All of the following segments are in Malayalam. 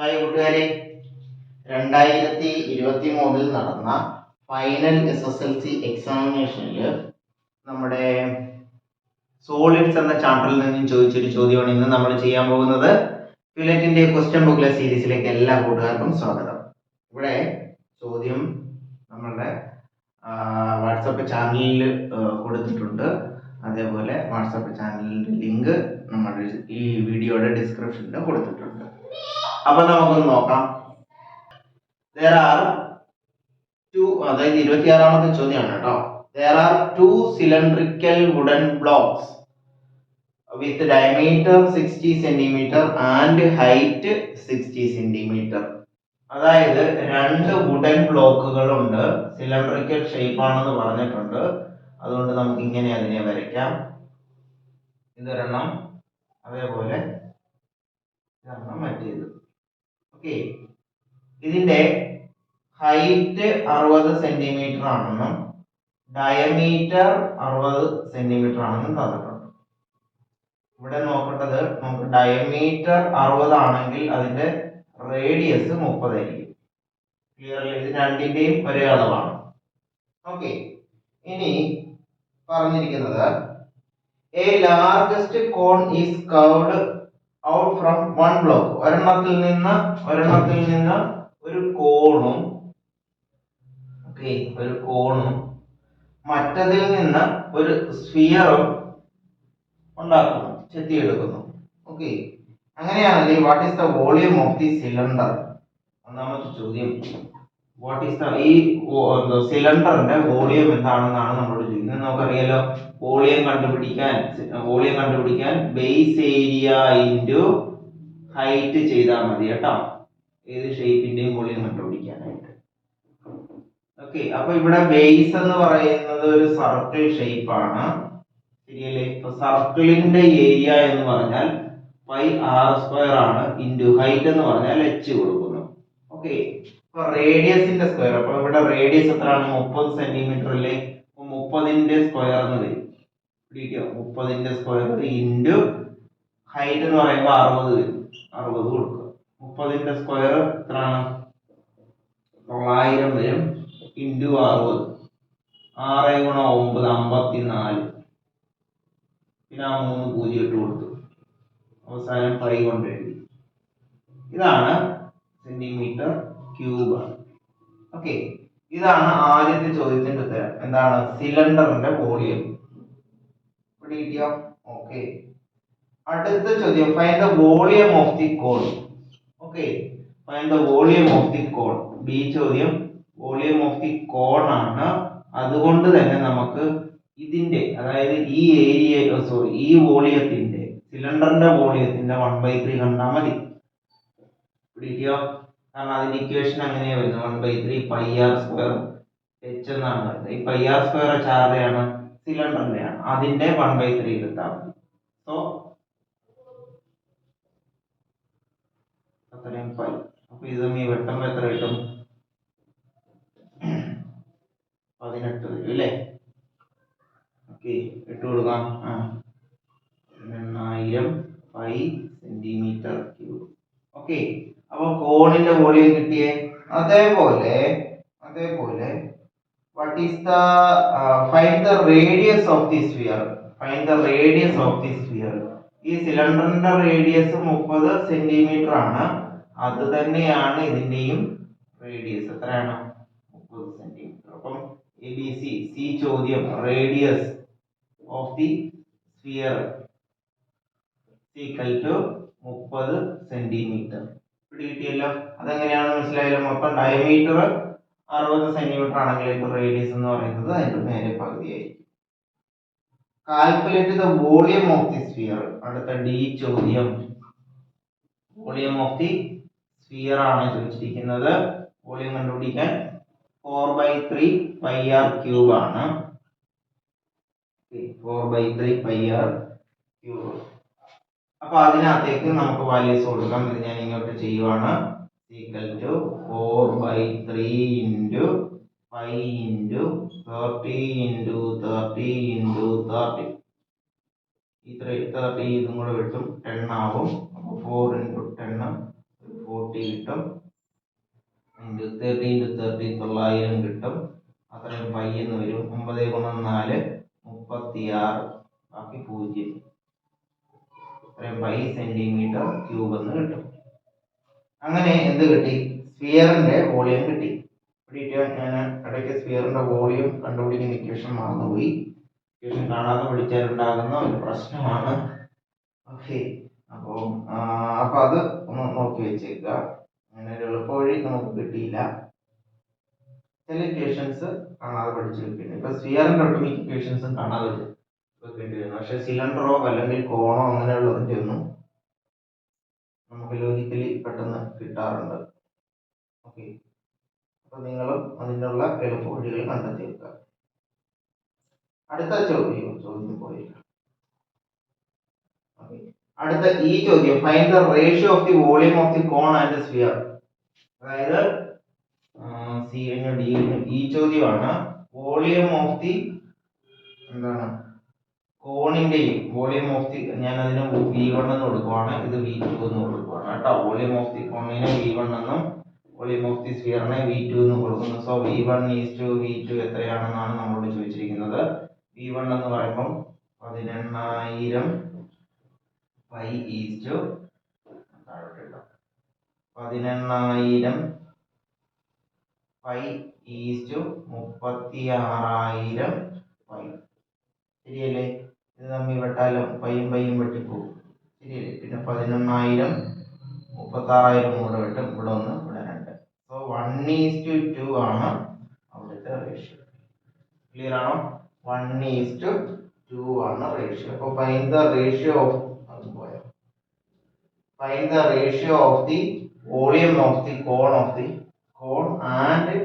ഹായ് കൂട്ടുകാരെ. രണ്ടായിരത്തി ഇരുപത്തി മൂന്നിൽ നടന്ന final S S L C എക്സാമിനേഷനിൽ നമ്മുടെ സോളിഡ്സ് എന്ന ചാപ്റ്ററിൽ നിന്നും ചോദിച്ചൊരു ചോദ്യമാണ് ഇന്ന് നമ്മൾ ചെയ്യാൻ പോകുന്നത്. ഫിലറ്റിന്റെ ക്വസ്റ്റ്യൻ ബുക്ക്ലെ സീരീസിലേക്ക് എല്ലാ കൂട്ടുകാർക്കും സ്വാഗതം. ഇവിടെ ചോദ്യം നമ്മളുടെ വാട്സപ്പ് ചാനലിൽ കൊടുത്തിട്ടുണ്ട്. അതേപോലെ വാട്സപ്പ് ചാനലിന്റെ ലിങ്ക് നമ്മുടെ ഈ വീഡിയോയുടെ ഡിസ്ക്രിപ്ഷനിൽ കൊടുത്തിട്ടുണ്ട്. അപ്പൊ നമുക്കൊന്ന് നോക്കാം. there are two അതായത് ഇരുപത്തി ആറാമത്തെ ചോദ്യമാണ് കേട്ടോ. there are two cylindrical wooden blocks with diameter 60 centimeter and height 60 centimeter. അതായത് രണ്ട് വുഡൻ ബ്ലോക്കുകൾ ഉണ്ട് സിലിണ്ടറിക്കൽ ഷേപ്പ് ആണെന്ന് പറഞ്ഞിട്ടുണ്ട്. അതുകൊണ്ട് നമുക്ക് ഇങ്ങനെ അതിനെ വരയ്ക്കാം. ഇതൊരെണ്ണം അതേപോലെ ഇതൊരെണ്ണം മറ്റേത് ഓക്കെ ഇതിന്റെ ഹൈറ്റ് അറുപത് സെന്റിമീറ്റർ ആണെന്നും ഡയമീറ്റർ അറുപത് സെന്റിമീറ്റർ ആണെന്നും തന്നിട്ടുണ്ട് ഇവിടെ നോക്കേണ്ടത് നമുക്ക് ഡയമീറ്റർ അറുപത് ആണെങ്കിൽ അതിന്റെ റേഡിയസ് മുപ്പതായിരിക്കും ക്ലിയർ അല്ലേ? ഇത് രണ്ടിന്റെയും ഒരേ അളവാണ്. ഓക്കെ ഇനി പറഞ്ഞിരിക്കുന്നത് a largest cone is curved out from one block ഒരെണ്ണത്തിൽ നിന്ന് ഒരെണ്ണത്തിൽ നിന്ന് ഒരു കോണും ഓക്കെ ഒരു കോണും മറ്റതിൽ നിന്ന് ഒരു സ്ഫിയറും ഉണ്ടാക്കുന്നു ചെത്തിയെടുക്കുന്നു ഓക്കെ അങ്ങനെയാണെങ്കിൽ what is the volume of the cylinder ഒന്നാമത്തെ ചോദ്യം. വാട്ട് ഈസ് ദ ഈ സിലിണ്ടറിന്റെ വോളിയം എന്താണെന്നാണ് നമ്മളോട് ചോദിക്കുന്നത്. നമുക്കറിയാലോ വോളിയം കണ്ടുപിടിക്കാൻ വോളിയം കണ്ടുപിടിക്കാൻ ബേസ് ഏരിയ ഇന്റു ഹൈറ്റ് ചെയ്താൽ മതി കേട്ടോ. ഏത് ഷേപ്പിന്റെയും വോളിയം കണ്ടുപിടിക്കാനായിട്ട്. ഓക്കെ അപ്പൊ ഇവിടെ ബേസ് എന്ന് പറയുന്നത് ഒരു സർക്കിൾ ഷേപ്പ് ആണ്. ശരിയല്ലേ? ഇപ്പൊ സർക്കിളിന്റെ ഏരിയ എന്ന് പറഞ്ഞാൽ പൈ ആർ സ്ക്വയർ ആണ് ഇന്റു ഹൈറ്റ് എന്ന് പറഞ്ഞാൽ എച്ച് കൊടുക്കുന്നു. ഓക്കെ ഇപ്പൊ റേഡിയസിന്റെ സ്ക്വയർ അപ്പൊ ഇവിടെ റേഡിയസ് എത്രയാണ്? മുപ്പത് അപ്പൊ മുപ്പതിന്റെ സ്ക്വയർ എന്ന് വരും. പിടിക്കുക മുപ്പതിന്റെ സ്ക്വയർ ഇന്റു ഹൈറ്റ് എന്ന് പറയുമ്പോൾ അറുപത് വരും. അറുപത് കൊടുക്കുക. മുപ്പതിന്റെ സ്ക്വയർ എത്രയാണ്? തൊള്ളായിരം വരും. ഇന്റു അറുപത്. ആറ് ഗുണം ഒമ്പത് അമ്പത്തി നാല് പിന്നെ ആ മൂന്ന് പൂജ്യം ഇട്ട് കൊടുത്തു. അവസാനം പൈ കൊണ്ട് എഴുതി. ഇതാണ് സെന്റിമീറ്റർ ക്യൂബ് ആണ്. ഓക്കെ ഇതാണ് ആദ്യത്തെ ചോദ്യത്തിന്റെ ഉത്തരം. എന്താണ്? സിലിണ്ടറിന്റെ വോളിയം. ഓക്കെ അടുത്ത ചോദ്യം. Find the volume of the cone okay find the volume of the cone B ചോദ്യം. വോളിയം ഓഫ് ദി കോൺ ആണ്. അതുകൊണ്ട് തന്നെ നമുക്ക് ഇതിന്റെ അതായത് ഈ ഏരിയ സോറി ഈ വോളിയത്തിന്റെ സിലിണ്ടറിന്റെ വോളിയത്തിന്റെ വൺ ബൈ ത്രീ കണ്ടാൽ മതി. കാരണം അതിന്റെ ഇക്വേഷൻ അങ്ങനെയാ വരുന്നത്. One by three pi R square H എന്നാണ് വരുന്നത്. ഈ പൈ ആർ സ്ക്വയർ എച്ച് ആരുടെയാണ്? സിലിണ്ടറിന്റെയാണ്. അതിന്റെ വൺ ബൈ ത്രീ എടുത്താൽ മതി. സോ അത്രയും പൈ അപ്പൊ ഇത് ഈ വെട്ടുമ്പോ എത്ര കിട്ടും? പതിനെട്ട് വരും അല്ലേ? ഓക്കെ ഇട്ട് കൊടുക്കാം. ആ. എണ്ണായിരം പൈ സെന്റിമീറ്റർ ക്യൂബ് ഓക്കെ. കോണിന്റെ വോളിയം കിട്ടിയേ? അതേപോലെ അതേപോലെ what is uh, find the radius of the sphere. Find the radius of the sphere. ഈ സിലിണ്ടറിന്റെ റേഡിയസ് മുപ്പത് സെന്റിമീറ്റർ ആണ്. അത് തന്നെയാണ് ഇതിന്റെയും റേഡിയസ് എത്രയാണ്? മുപ്പത് സെന്റിമീറ്റർ അപ്പം എ ബി സി സി ചോദ്യം. Radius of the sphere equal to മുപ്പത് സെന്റിമീറ്റർ കിട്ടിയല്ലോ? അതെങ്ങനെയാണെന്ന് മനസ്സിലായല്ലോ? മൊത്തം ഡയമീറ്റർ അറുപത് സെന്റിമീറ്റർ ആണെങ്കിൽ റേഡിയസ് എന്ന് പറയുന്നത് അതിന്റെ നേരെ പകുതിയായിരിക്കും. Calculate the volume of the sphere അടുത്ത ഡി ചോദ്യം. വോളിയം ഓഫ് ദി സ്ഫിയർ ആണ് ചോദിച്ചിരിക്കുന്നത്. വോളിയം കണ്ടുപിടിക്കാൻ four by three pi r cube ആണ്. Four by three pi r cube അപ്പൊ അതിനകത്തേക്ക് നമുക്ക് വാല്യൂസ് കൊടുക്കാം. ഇത് ഞാൻ ഇങ്ങോട്ട് ചെയ്യുവാണ്. Equal to four by three into five into thirty into thirty into thirty ഈ ത്രീ തേർട്ടി ഇതും കൂടെ കിട്ടും. ടെൻ ആവും അപ്പോൾ ഫോർ ഇന്റു ടെണ്ണ് ഫോർട്ടി കിട്ടും. ഇന്റു തേർട്ടി ഇന്റു തേർട്ടി തൊള്ളായിരം കിട്ടും. അത്രയും പൈ എന്ന് വരും. ഒമ്പത് ഗുണം നാല് മുപ്പത്തിയാറ്. ബാക്കി പൂജ്യം. പൈ സെന്റിമീറ്റർ ക്യൂബ് എന്ന് കിട്ടും. അങ്ങനെ എന്ത് കിട്ടി? സ്ഫിയറിന്റെ വോളിയം കിട്ടി. കിട്ടിയിട്ട് ഞാൻ ഇടയ്ക്ക് സ്ഫിയറിന്റെ വോളിയം കണ്ടുപിടിക്കുന്ന ഇക്വേഷൻ മറന്നുപോയി. ഇക്വേഷൻ കാണാതെ വിളിച്ചാലുണ്ടാകുന്ന ഒരു പ്രശ്നമാണ്. ഓക്കെ അപ്പോൾ അപ്പൊ അത് ഒന്ന് നോക്കി വെച്ചേക്കുക അങ്ങനെ ഒരു എളുപ്പ വഴി നമുക്ക് കിട്ടിയില്ല. ചില ഇക്വേഷൻസ് കാണാതെ പഠിച്ചു വെക്കുന്നു ഇപ്പൊ സ്ഫിയറിന്റെ ഒട്ടുമിക്ക ഇക്വേഷൻസും കാണാതെ വെക്കേണ്ടി വരുന്നു പക്ഷെ സിലിണ്ടറോ അല്ലെങ്കിൽ കോണോ അങ്ങനെയുള്ളതിന്റെ ഒന്നും നമുക്ക് ലോജിക്കലി പെട്ടെന്ന് കിട്ടാറുണ്ട്. ഓക്കെ അപ്പൊ നിങ്ങളും അതിനുള്ള എളുപ്പ വഴികൾ കണ്ടെത്തി വെക്കുക. അടുത്ത ചോദ്യം ചോദ്യം പോയി Okay. അടുത്ത ഈ ചോദ്യം find the ratio of the volume of the cone and sphere അതായത് സി എന്നും ഡി ഈ ചോദ്യമാണ്. വോളിയം ഓഫ് ദി എന്താണ്? കോണിന്റെയും വോളിയം ഓഫ് ദി ഞാൻ അതിന് വി വൺ എന്ന് കൊടുക്കുവാണ്. ഇത് വി ടു എന്ന് കൊടുക്കുവാണ് കേട്ടോ. വോളിയം ഓഫ് ദി കോണിനെ വി വൺ എന്നും വോളിയം ഓഫ് ദി സ്ഫിയറിനെ വി ടു എന്ന് കൊടുക്കുന്നു. So V one is to V two എത്രയാണെന്നാണ് നമ്മളോട് ചോദിച്ചിരിക്കുന്നത്. വി വൺ എന്ന് പറയുമ്പം പതിനെണ്ണായിരം പൈ ഈസ് ടു പതിനെണ്ണായിരം പൈ ഈസ് ടു മുപ്പത്തി ആറായിരം പൈ ശരിയല്ലേ? ഇത് തമ്മിൽ വെട്ടാലും പയ്യും പയ്യും വെട്ടിപ്പോകും ശരിയല്ലേ? പിന്നെ പതിനൊന്നായിരം മുപ്പത്താറായിരം കൂടെ വെട്ടും. ഇവിടെ ഒന്ന് ഇവിടെ രണ്ട്. So one is to two ആണ് അവിടുത്തെ റേഷ്യോ ക്ലിയർ ആണോ? വൺ ഈസ് ടു ടു ആണ് റേഷ്യോ അപ്പൊ ഫൈൻ ദ റേഷ്യോ ഓഫ് പോയോ? Find the ratio of the volume of the cone of the cone and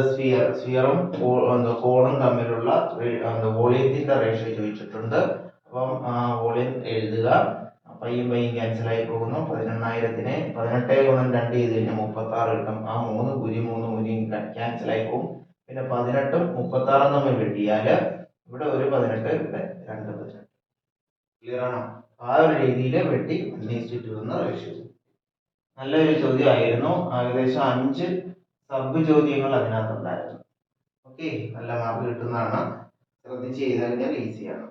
sphere സ്ഫിയറും കോണും തമ്മിലുള്ള വോളിയത്തിന്റെ റേഷ്യോ ചോദിച്ചിട്ടുണ്ട്. അപ്പം വോളിയം എഴുതുക. പയ്യും പയ്യും ക്യാൻസൽ ആയി പോകുന്നു. പതിനെണ്ണായിരത്തിന് പതിനെട്ടേ ഗുണം രണ്ട് ചെയ്ത് കഴിഞ്ഞാൽ മുപ്പത്തി ആറ് കിട്ടും. ആ മൂന്ന് പൂജ്യം മൂന്ന് പൂജ്യം ക്യാൻസൽ ആയി പോകും. പിന്നെ പതിനെട്ടും മുപ്പത്തി ആറും തമ്മിൽ വെട്ടിയാൽ ഇവിടെ ഒരു പതിനെട്ട് ഇവിടെ രണ്ട് പതിനെട്ട്. ക്ലിയർ ആണോ? ആ ഒരു രീതിയിൽ വെട്ടി അന്വേഷിച്ചിട്ട് വന്ന് റേഷ്യോ നല്ലൊരു ചോദ്യമായിരുന്നു. ഏകദേശം അഞ്ച് സബ് ചോദ്യങ്ങൾ അതിനകത്തുണ്ടായിരുന്നു. ഓക്കെ നല്ല മാർക്ക് കിട്ടുന്നതാണ്. ശ്രദ്ധിച്ച് ചെയ്ത് കഴിഞ്ഞാൽ ഈസിയാണ്